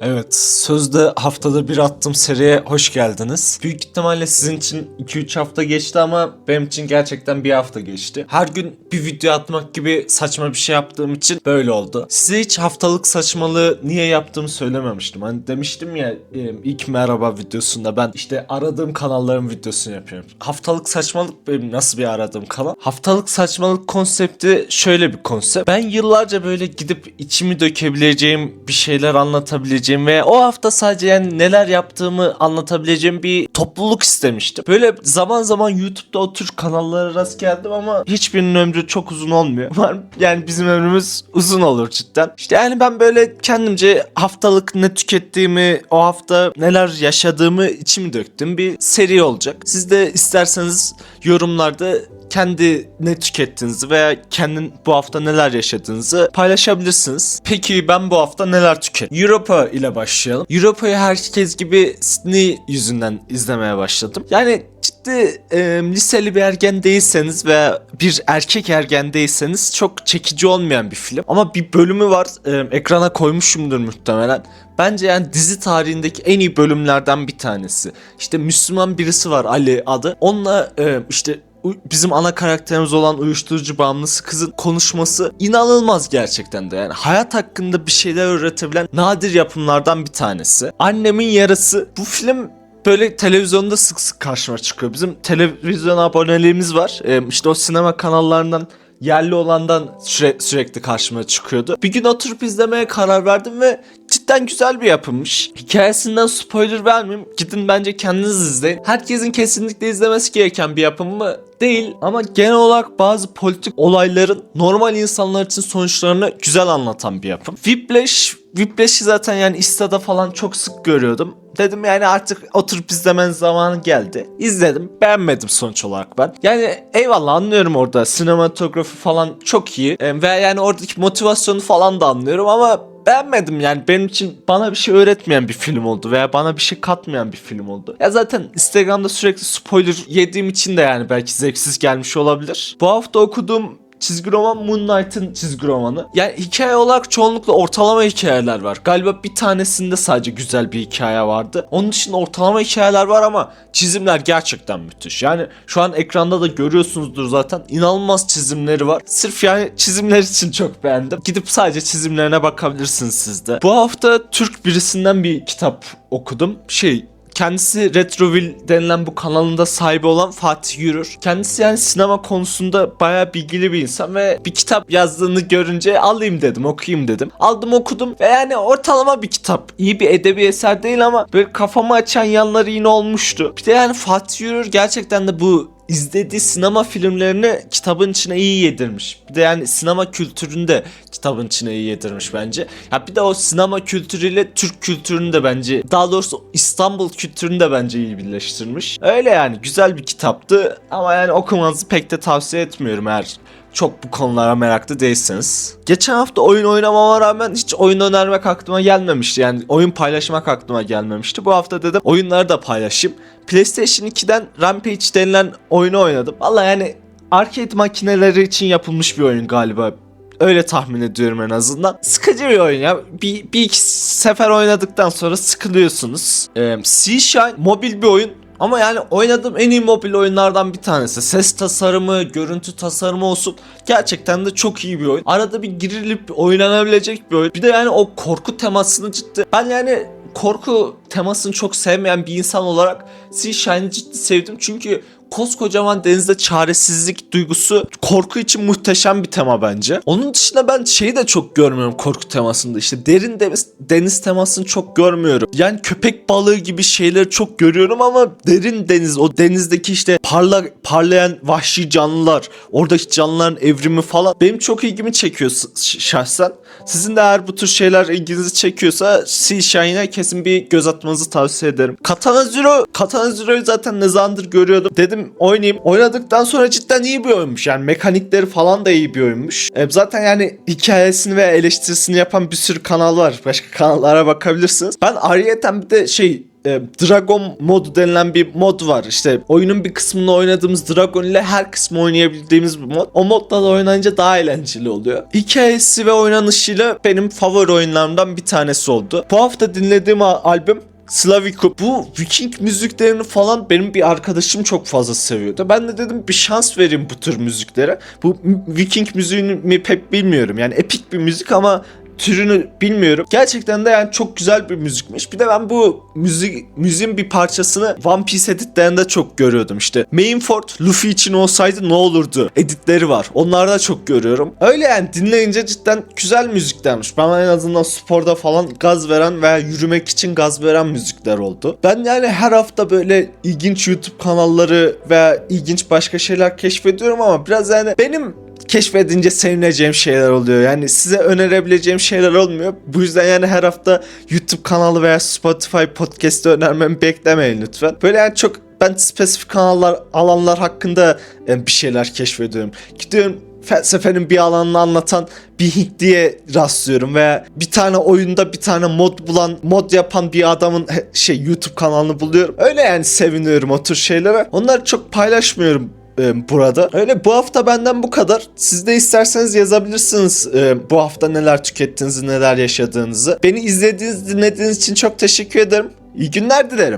Evet, sözde haftada bir attım seriye hoş geldiniz. Büyük ihtimalle sizin için 2-3 hafta geçti ama benim için gerçekten bir hafta geçti. Her gün bir video atmak gibi saçma bir şey yaptığım için böyle oldu. Size hiç haftalık saçmalığı niye yaptığımı söylememiştim. Hani demiştim ya e, ilk merhaba videosunda ben işte aradığım kanalların videosunu yapıyorum. Haftalık saçmalık benim nasıl bir aradığım kanal? Haftalık saçmalık konsepti şöyle bir konsept. Ben yıllarca böyle gidip içimi dökebileceğim bir şeyler anlatabileceğim ve o hafta sadece yani neler yaptığımı anlatabileceğim bir topluluk istemiştim. Böyle zaman zaman YouTube'da o tür kanallara rast geldim ama hiçbirinin ömrü çok uzun olmuyor. Umarım yani bizim ömrümüz uzun olur cidden. İşte yani ben böyle kendimce haftalık ne tükettiğimi, o hafta neler yaşadığımı içimi döktüm bir seri olacak. Siz de isterseniz yorumlarda kendi ne tükettiğinizi veya kendin bu hafta neler yaşadığınızı paylaşabilirsiniz. Peki ben bu hafta neler tükettim? Europa ile başlayalım. Europa'yı herkes gibi Sydney yüzünden izlemeye başladım. Yani ciddi e, liseli bir ergen değilseniz veya bir erkek ergen değilseniz çok çekici olmayan bir film. Ama bir bölümü var e, ekrana koymuşumdur muhtemelen. Bence yani dizi tarihindeki en iyi bölümlerden bir tanesi. İşte Müslüman birisi var Ali adı. Onunla e, işte bizim ana karakterimiz olan uyuşturucu bağımlısı kızın konuşması inanılmaz gerçekten de yani hayat hakkında bir şeyler öğretebilen nadir yapımlardan bir tanesi. Annemin yarası bu film böyle televizyonda sık sık karşıma çıkıyor. Bizim televizyon aboneliğimiz var. Ee, işte o sinema kanallarından yerli olandan süre- sürekli karşıma çıkıyordu. Bir gün oturup izlemeye karar verdim ve cidden güzel bir yapılmış. Hikayesinden spoiler vermeyeyim. Gidin bence kendiniz izleyin. Herkesin kesinlikle izlemesi gereken bir yapım mı? Değil ama genel olarak bazı politik olayların normal insanlar için sonuçlarını güzel anlatan bir yapım. Whiplash, Whiplash'i zaten yani istada falan çok sık görüyordum. Dedim yani artık oturup izlemen zamanı geldi. İzledim. Beğenmedim sonuç olarak ben. Yani eyvallah anlıyorum orada. Sinematografi falan çok iyi. E, ve yani oradaki motivasyonu falan da anlıyorum ama beğenmedim yani benim için bana bir şey öğretmeyen bir film oldu veya bana bir şey katmayan bir film oldu. Ya zaten Instagram'da sürekli spoiler yediğim için de yani belki zevksiz gelmiş olabilir. Bu hafta okuduğum çizgi roman Moon Knight'ın çizgi romanı. Yani hikaye olarak çoğunlukla ortalama hikayeler var. Galiba bir tanesinde sadece güzel bir hikaye vardı. Onun dışında ortalama hikayeler var ama çizimler gerçekten müthiş. Yani şu an ekranda da görüyorsunuzdur zaten. İnanılmaz çizimleri var. Sırf yani çizimler için çok beğendim. Gidip sadece çizimlerine bakabilirsiniz siz de. Bu hafta Türk birisinden bir kitap okudum. Şey Kendisi Retroville denilen bu kanalında sahibi olan Fatih Yürür. Kendisi yani sinema konusunda bayağı bilgili bir insan ve bir kitap yazdığını görünce alayım dedim, okuyayım dedim. Aldım okudum ve yani ortalama bir kitap. İyi bir edebi eser değil ama böyle kafamı açan yanları yine olmuştu. Bir de yani Fatih Yürür gerçekten de bu izlediği sinema filmlerini kitabın içine iyi yedirmiş. Bir de yani sinema kültürünü de kitabın içine iyi yedirmiş bence. Ya bir de o sinema kültürüyle Türk kültürünü de bence daha doğrusu İstanbul kültürünü de bence iyi birleştirmiş. Öyle yani güzel bir kitaptı ama yani okumanızı pek de tavsiye etmiyorum eğer çok bu konulara meraklı değilseniz. Geçen hafta oyun oynamama rağmen hiç oyun önermek aklıma gelmemişti. Yani oyun paylaşmak aklıma gelmemişti. Bu hafta dedim oyunları da paylaşayım. PlayStation 2'den Rampage denilen oyunu oynadım. Valla yani arcade makineleri için yapılmış bir oyun galiba. Öyle tahmin ediyorum en azından. Sıkıcı bir oyun ya. Bir, bir iki sefer oynadıktan sonra sıkılıyorsunuz. Ee, Sea Shine mobil bir oyun. Ama yani oynadığım en iyi mobil oyunlardan bir tanesi. Ses tasarımı, görüntü tasarımı olsun. Gerçekten de çok iyi bir oyun. Arada bir girilip oynanabilecek bir oyun. Bir de yani o korku temasını ciddi. Ben yani korku temasını çok sevmeyen bir insan olarak Sea Shine'ı ciddi sevdim. Çünkü koskocaman denizde çaresizlik duygusu korku için muhteşem bir tema bence. Onun dışında ben şeyi de çok görmüyorum korku temasında. İşte derin deniz, deniz temasını çok görmüyorum. Yani köpek balığı gibi şeyleri çok görüyorum ama derin deniz o denizdeki işte parla, parlayan vahşi canlılar, oradaki canlıların evrimi falan benim çok ilgimi çekiyor şahsen. Sizin de eğer bu tür şeyler ilginizi çekiyorsa Sea kesin bir göz atmanızı tavsiye ederim. Katana Zero, Katana Zero'yu zaten ne zamandır görüyordum. Dedim oynayayım. Oynadıktan sonra cidden iyi bir oyunmuş. Yani mekanikleri falan da iyi bir oyunmuş. E, zaten yani hikayesini ve eleştirisini yapan bir sürü kanal var. Başka kanallara bakabilirsiniz. Ben ayrıyeten bir de şey e, Dragon modu denilen bir mod var. İşte oyunun bir kısmını oynadığımız Dragon ile her kısmı oynayabildiğimiz bir mod. O modla da oynayınca daha eğlenceli oluyor. Hikayesi ve oynanışıyla benim favori oyunlarımdan bir tanesi oldu. Bu hafta dinlediğim albüm Slavico. Bu Viking müziklerini falan benim bir arkadaşım çok fazla seviyordu. Ben de dedim bir şans vereyim bu tür müziklere. Bu Viking müziğini mi pek bilmiyorum. Yani epik bir müzik ama türünü bilmiyorum. Gerçekten de yani çok güzel bir müzikmiş. Bir de ben bu müzik müziğin bir parçasını One Piece editlerinde çok görüyordum işte. Mainford Luffy için olsaydı ne olurdu? Editleri var. Onlarda çok görüyorum. Öyle yani dinleyince cidden güzel müziklermiş. Bana en azından sporda falan gaz veren veya yürümek için gaz veren müzikler oldu. Ben yani her hafta böyle ilginç YouTube kanalları veya ilginç başka şeyler keşfediyorum ama biraz yani benim keşfedince sevineceğim şeyler oluyor. Yani size önerebileceğim şeyler olmuyor. Bu yüzden yani her hafta YouTube kanalı veya Spotify podcast'ı önermemi beklemeyin lütfen. Böyle yani çok ben spesifik kanallar, alanlar hakkında bir şeyler keşfediyorum. Gidiyorum felsefenin bir alanını anlatan bir Hintliye rastlıyorum veya bir tane oyunda bir tane mod bulan, mod yapan bir adamın şey YouTube kanalını buluyorum. Öyle yani seviniyorum o tür şeylere. Onları çok paylaşmıyorum e, burada. Öyle bu hafta benden bu kadar. Siz de isterseniz yazabilirsiniz e, bu hafta neler tükettiğinizi, neler yaşadığınızı. Beni izlediğiniz, dinlediğiniz için çok teşekkür ederim. İyi günler dilerim.